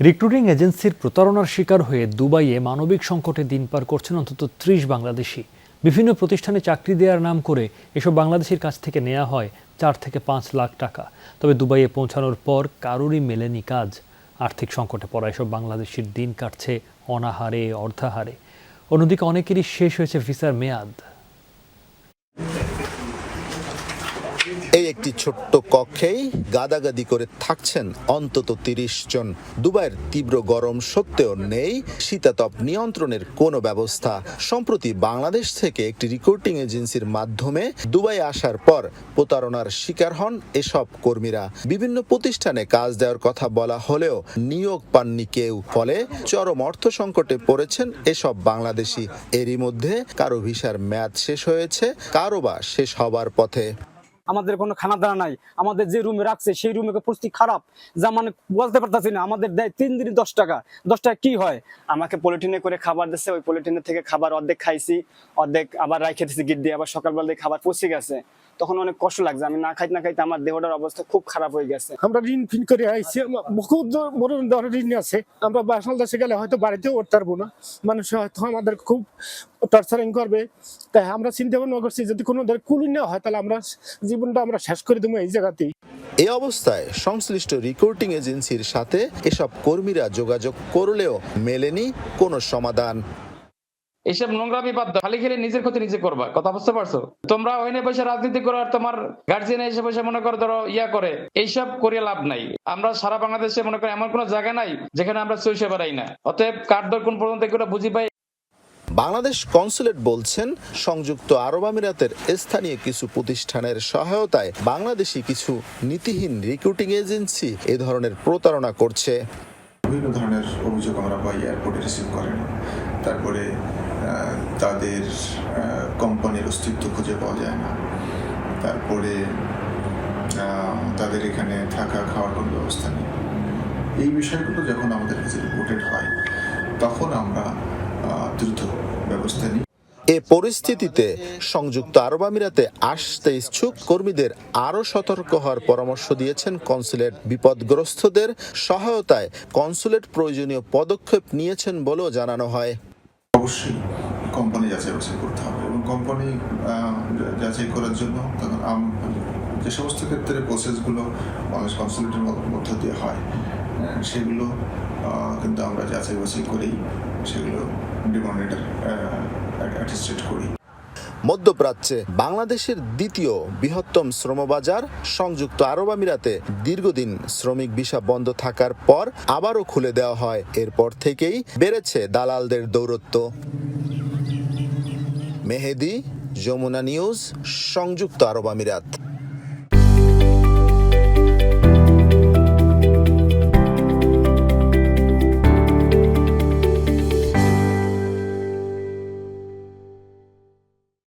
Recruiting এজেন্সির প্রতারণার শিকার হয়ে দুবাইয়ে মানবিক সংকটে দিন পার করছেন অন্তত ত্রিশ বাংলাদেশি। বিভিন্ন প্রতিষ্ঠানে চাকরি দেওয়ার নাম করে এসব বাংলাদেশির কাছ থেকে নেওয়া হয় চার থেকে পাঁচ লাখ টাকা। তবে দুবাইয়ে পৌঁছানোর পর কারোরই মেলেনি কাজ। আর্থিক সংকটে পড়া এসব বাংলাদেশির দিন কাটছে অনাহারে, অর্ধাহারে। অন্যদিকে অনেকেরই শেষ হয়েছে ভিসার মেয়াদ এই একটি ছোট্ট কক্ষেই গাদাগাদি করে থাকছেন অন্তত তিরিশ জন। দুবাইয়ের তীব্র গরম সত্ত্বেও নেই। শীতাতপ নিয়ন্ত্রণের কোনো ব্যবস্থা। সম্প্রতি বাংলাদেশ থেকে একটি রিক্রুটিং এজেন্সির মাধ্যমে দুবাই আসার পর প্রতারণার শিকার হন এসব কর্মীরা। বিভিন্ন প্রতিষ্ঠানে কাজ দেওয়ার কথা বলা হলেও নিয়োগ পাননি কেউ। ফলে চরম অর্থ সংকটে পড়েছেন এসব বাংলাদেশি। এরই মধ্যে কারও ভিসার মেয়াদ শেষ হয়েছে, কারও বা শেষ হবার পথে। আমাদের কোনো খানা দানা নাই। আমাদের যে রুমে রাখছে সেই রুমে পরিস্থিতি খারাপ। যা মানে বলতে পারতাছি না আমাদের দেয় তিন দিনে দশ টাকা। দশ টাকা কি হয়? আমাকে পলিথিনে করে খাবার দিচ্ছে ওই পলিথিনের থেকে খাবার অর্ধেক খাইছি অর্ধেক আবার রাইখে দিচ্ছি গিট দিয়ে আবার সকালবেলা দিয়ে খাবার পচে গেছে। তখন অনেক কষ্ট লাগছে আমি না খাইতে না খাইতে আমার দেহটার অবস্থা খুব খারাপ হয়ে গেছে। আমরা ঋণ ফিন করে আইছি আমার বহুত বড় ধরনের ঋণ আছে। আমরা বাংলাদেশে গেলে হয়তো বাড়িতেও উঠতে পারব না। মানুষ হয়তো আমাদের খুব টর্চারিং করবে। তাই আমরা চিন্তা ভাবনা করছি যদি কোনো কুলি না হয় তাহলে আমরা জীবনটা আমরা শেষ করে দেবো এই জায়গাতেই। এই অবস্থায় সংশ্লিষ্ট রিক্রুটিং এজেন্সির সাথে এসব কর্মীরা যোগাযোগ করলেও মেলেনি কোনো সমাধান। এইসব নোংরামি বাদ দাও। খালি খেলে নিজের ক্ষতি নিজে করবা। কথা বুঝতে পারছ? তোমরা ওইনে পয়সা রাজনীতি করো আর তোমার গার্জিয়ান এসে পয়সা মনে করো ধরো ইয়া করে। এইসব করে লাভ নাই। আমরা সারা বাংলাদেশে মনে করি এমন কোনো জায়গা নাই যেখানে আমরা চৈশে বেড়াই না। অতএব কার দর কোন পর্যন্ত বুঝি পাই বাংলাদেশ কনসুলেট বলছেন, সংযুক্ত আরব আমিরাতের স্থানীয় কিছু প্রতিষ্ঠানের সহায়তায় বাংলাদেশি কিছু নীতিহীন রিক্রুটিং এজেন্সি এ ধরনের প্রতারণা করছে। বিভিন্ন ধরনের অভিযোগ আমরা পাই এয়ারপোর্টে রিসিভ করেন। তারপরে তাদের কোম্পানির অস্তিত্ব খুঁজে পাওয়া যায় না। তারপরে তাদের এখানে থাকা খাওয়ার কোনো ব্যবস্থা নেই। এই বিষয়গুলো যখন আমাদের কাছে রিপোর্টেড হয়, তখন আমরা দ্রুত ব্যবস্থা নিই। এ পরিস্থিতিতে সংযুক্ত আরব আমিরাতে আসতে ইচ্ছুক কর্মীদের আরও সতর্ক হওয়ার পরামর্শ দিয়েছেন কনসুলেট বিপদগ্রস্তদের সহায়তায়। কনসুলেট প্রয়োজনীয় পদক্ষেপ নিয়েছেন বলেও জানানো হয়। অবশ্যই কোম্পানি যাচাই বাছাই করতে হবে এবং কোম্পানি যাচাই করার জন্য তখন যে সমস্ত ক্ষেত্রে প্রসেসগুলো বাংলাদেশ কনসুলেটের মধ্য দিয়ে হয়। সেগুলো কিন্তু আমরা যাচাই বাছাই করেই সেগুলো করি। মধ্যপ্রাচ্যে বাংলাদেশের দ্বিতীয় বৃহত্তম শ্রমবাজার সংযুক্ত আরব আমিরাতে দীর্ঘদিন শ্রমিক ভিসা বন্ধ থাকার পর আবারও খুলে দেওয়া হয়। এরপর থেকেই বেড়েছে দালালদের দৌরত্ব। মেহেদি, যমুনা নিউজ, সংযুক্ত আরব আমিরাত।